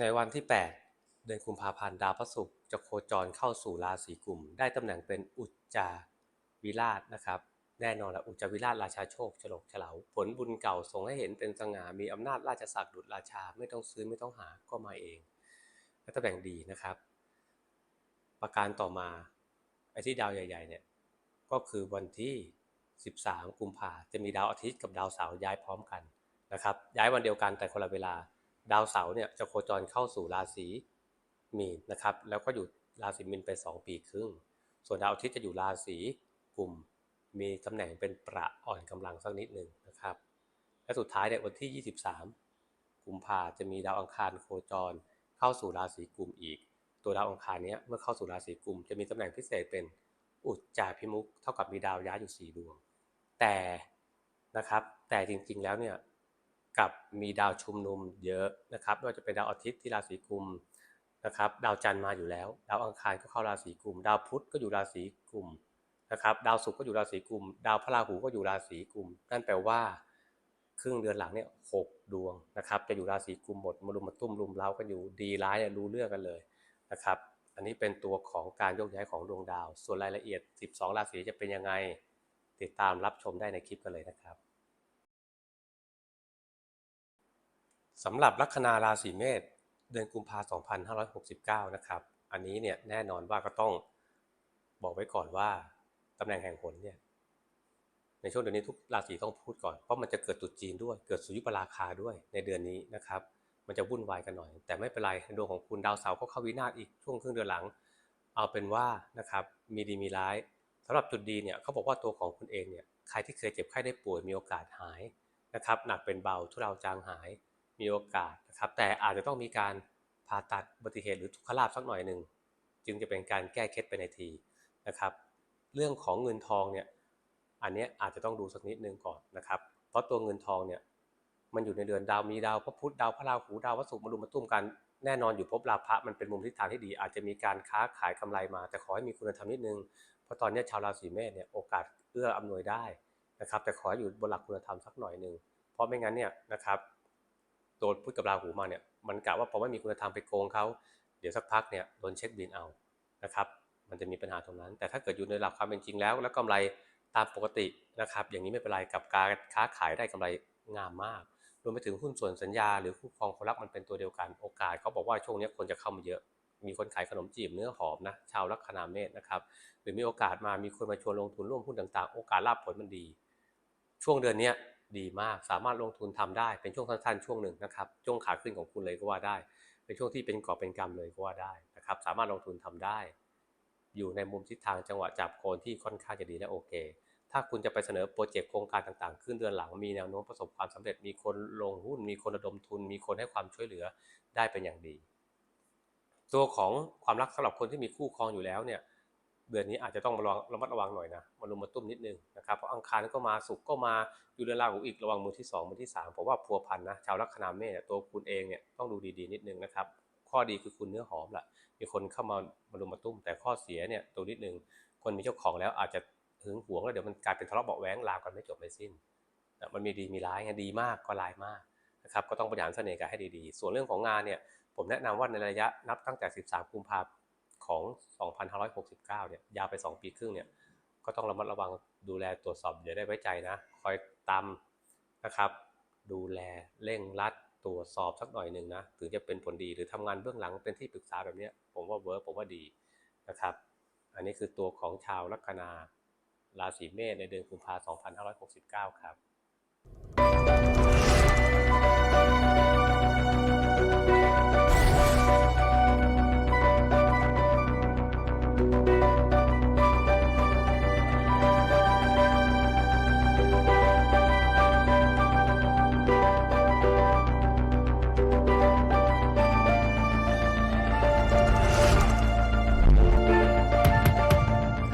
ในวันที่ 8 เดือนกุมภาพันธ์ดาวพระศุกร์จะโคจรเข้าสู่ราศีกุม ได้ตำแหน่งเป็นอุจจาวิราชนะครับ แน่นอนละอุจจาวิราชราชาโชคฉลกเฉลาผลบุญเก่าส่งให้เห็นเป็นสง่ามีอำนาจราชศักดิ์ดุจราชาไม่ต้องซื้อไม่ต้องหาก็มาเองและตำแหน่งดีนะครับ ประการต่อมาไอ้ที่ดาวใหญ่ ๆ เนี่ยก็คือวันที่ 13 กุมภาจะมีดาวอาทิตย์กับดาวเสาร์ย้ายพร้อมกันนะครับ ย้ายวันเดียวกันแต่คนละเวลา ดาวเสาร์เนี่ยจะโคจรเข้าสู่ราศีมีนนะครับ แล้วก็อยู่ราศีมีนไป 2 ปีครึ่ง ส่วนดาวอาทิตย์จะอยู่ราศีกลุ่ม มีตำแหน่งเป็นประอ่อนกำลังสักนิดหนึ่งนะครับ และสุดท้ายเนี่ยวันที่ 23กุมภาจะมีดาวอังคารโคจร เข้าสู่ราศีกลุ่มอีก ตัวดาวอังคารเนี้ยเมื่อเข้าสู่ราศีกลุ่ม จะมีตำแหน่งพิเศษเป็นอุจจาพิมุกเท่ากับมีดาวย้ายอยู่ 4 ดวง แต่นะครับแต่จริงๆแล้วเนี่ย กับมีดาวชุมนุมเยอะนะครับไม่ว่าจะเป็นดาวอาทิตย์ที่ราศีกุมนะครับ ดาวจันทร์มาอยู่แล้ว ดาวอังคารก็เข้าราศีกุม ดาวพุธก็อยู่ราศีกุมนะครับ ดาวศุกร์ก็อยู่ราศีกุม ดาวพระราหูก็อยู่ราศีกุม นั่นแปลว่า ครึ่งเดือนหลังเนี่ยหกดวงนะครับ จะอยู่ราศีกุมหมดมารุมมาตุ้มรุมเร้ากันอยู่ดีร้ายเนี่ยรู้เรื่องกันเลยนะครับ อันนี้เป็นตัวของการโยกย้ายของดวงดาว ส่วนรายละเอียด 12 ราศีจะเป็นยังไง ติดตามรับชมได้ในคลิปกันเลยนะครับ สำหรับลัคนาราศีเมษเดือนกุมภาพันธ์2569 นะครับ อันนี้เนี่ยแน่นอนว่าก็ต้องบอกไว้ก่อนว่าตำแหน่งแห่งหนเนี่ยในช่วงเดือนนี้ทุกราศีต้องพูดก่อน เพราะมันจะเกิดตรุษจีนด้วย เกิดสุริยุปราคาด้วยในเดือนนี้นะครับ มันจะวุ่นวายกันหน่อย แต่ไม่เป็นไรดวงของคุณดาวเสาร์ก็เข้าวินาศอีกช่วงครึ่งเดือนหลัง เอาเป็นว่านะครับมีดีมีร้ายสำหรับจุดดีเนี่ยเขาบอกว่าตัวของคุณเองเนี่ยใครที่เคยเจ็บไข้ได้ป่วยมีโอกาสหายนะครับหนักเป็นเบาทุเลาจางหาย มีโอกาสนะครับ แต่อาจจะต้องมีการผ่าตัดอุบัติเหตุหรือทุกขลาภสักหน่อยหนึ่งจึงจะเป็นการแก้เคล็ดไปในทีนะครับ เรื่องของเงินทองเนี่ยอันนี้อาจจะต้องดูสักนิดนึงก่อนนะครับ เพราะตัวเงินทองเนี่ยมันอยู่ในเดือนดาวมีดาวพระพุธดาวพระราหูดาวพระศุกร์มารุมมาตุ้มกันแน่นอนอยู่ภพราพะมันเป็นมุมทิศทางที่ดี อาจจะมีการค้าขายกำไรมา แต่ขอให้มีคุณธรรมนิดนึงเพราะตอนนี้ชาวราศีเมษเนี่ยโอกาสเอื้ออำนวยได้นะครับ แต่ขออยู่บนหลักคุณธรรมสักหน่อยหนึ่งเพราะไม่งั้นเนี่ยนะครับ โดนพุธกับราหูมาเนี่ยมันกะว่าพอไม่มีคุณธรรมไปโกงเขาเดี๋ยวสักพักเนี่ยโดนเช็คบินเอานะครับมันจะมีปัญหาตรงนั้น แต่ถ้าเกิดอยู่ในหลักความเป็นจริงแล้ว แล้วกำไรตามปกตินะครับ อย่างนี้ไม่เป็นไรกับการค้าขายได้กำไรงามมากรวมไปถึงหุ้นส่วนสัญญาหรือคู่ครองคนรักมันเป็นตัวเดียวกันโอกาสเขาบอกว่าช่วงนี้คนจะเข้ามาเยอะ มีคนขายขนมจีบเนื้อหอมนะชาวลัคนาเมษนะครับหรือมีโอกาสมามีคนมาชวนลงทุนร่วมหุ้นต่างๆ โอกาสลาภผลมันดี ช่วงเดือนนี้ ดีมาก สามารถลงทุนทำได้เป็นช่วงสั้นๆช่วงหนึ่งนะครับช่วงขาขึ้นของคุณเลยก็ว่าได้ เป็นช่วงที่เป็นกอบเป็นกำเลยก็ว่าได้นะครับ สามารถลงทุนทำได้ อยู่ในมุมทิศทางจังหวะจับโคนที่ค่อนข้างจะดีและโอเค ถ้าคุณจะไปเสนอโปรเจกต์โครงการต่างๆ ขึ้นเดือนหลังมีแนวโน้มประสบความสำเร็จมีคนลงหุ้น มีคนระดมทุน มีคนให้ความช่วยเหลือได้เป็นอย่างดี ตัวของความรักสำหรับคนที่มีคู่ครองอยู่แล้วเนี่ย เดือนนี้อาจจะต้องมาระวังระมัดระวังหน่อยนะมารุมมาตุ้มนิดนึงนะครับเพราะอังคารก็มาสุกก็มาอยู่เดือนราหูอีกระวังมือที่2มือที่3ผมว่าพัวพันนะชาวลัคนาเมษเนี่ยตัวคุณเองเนี่ยต้องดูดีๆนิดนึงนะครับข้อดีคือคุณเนื้อหอมแหละมีคนเข้ามามารุมมาตุ้ม แต่ข้อเสียเนี่ยตัวนิดนึงคนมีเจ้าของแล้วอาจจะหึงหวงแล้วเดี๋ยวมันกลายเป็นทะเลาะเบาะแว้งลามกันไม่จบไม่สิ้นมันมีดีมีร้ายไงดีมากก็ร้ายมากนะครับก็ต้องบริหารเสน่ห์กันให้ดีๆ ส่วนเรื่องของงานเนี่ยผมแนะนำว่าในระยะนับตั้งแต่ 13 กุมภาพ ของ 2569 เนี่ยยาวไป 2 ปีครึ่งเนี่ยก็ต้องระมัดระวังดูแลตรวจสอบอย่าได้ไว้ใจนะ คอยตามนะครับ ดูแลเร่งรัดตรวจสอบสักหน่อยหนึ่งนะถึงจะเป็นผลดีหรือทำงานเบื้องหลังเป็นที่ปรึกษาแบบเนี้ยผมว่าเวิร์กผมว่าดีนะครับ อันนี้คือตัวของชาวลัคนาราศีเมษในเดือนกุมภาพันธ์2569 ครับ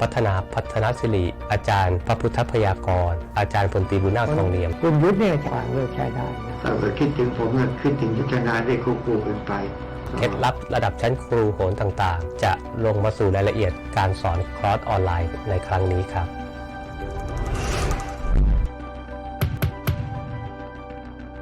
พัฒนาพัฒนศิริ อาจารย์ พระพุทธพยากร อาจารย์พลตรีบุญนาคทองเนียม คุณยุทธเนี่ยจะเลิกใช้ได้นะถ้าเกิดคิดถึงผมก็คิดถึงยุทธนาได้ควบคู่กันไปเคล็ดลับระดับชั้นครูโหรต่างๆ จะลงมาสู่รายละเอียดการสอนคลอร์สออนไลน์ในครั้งนี้ครับ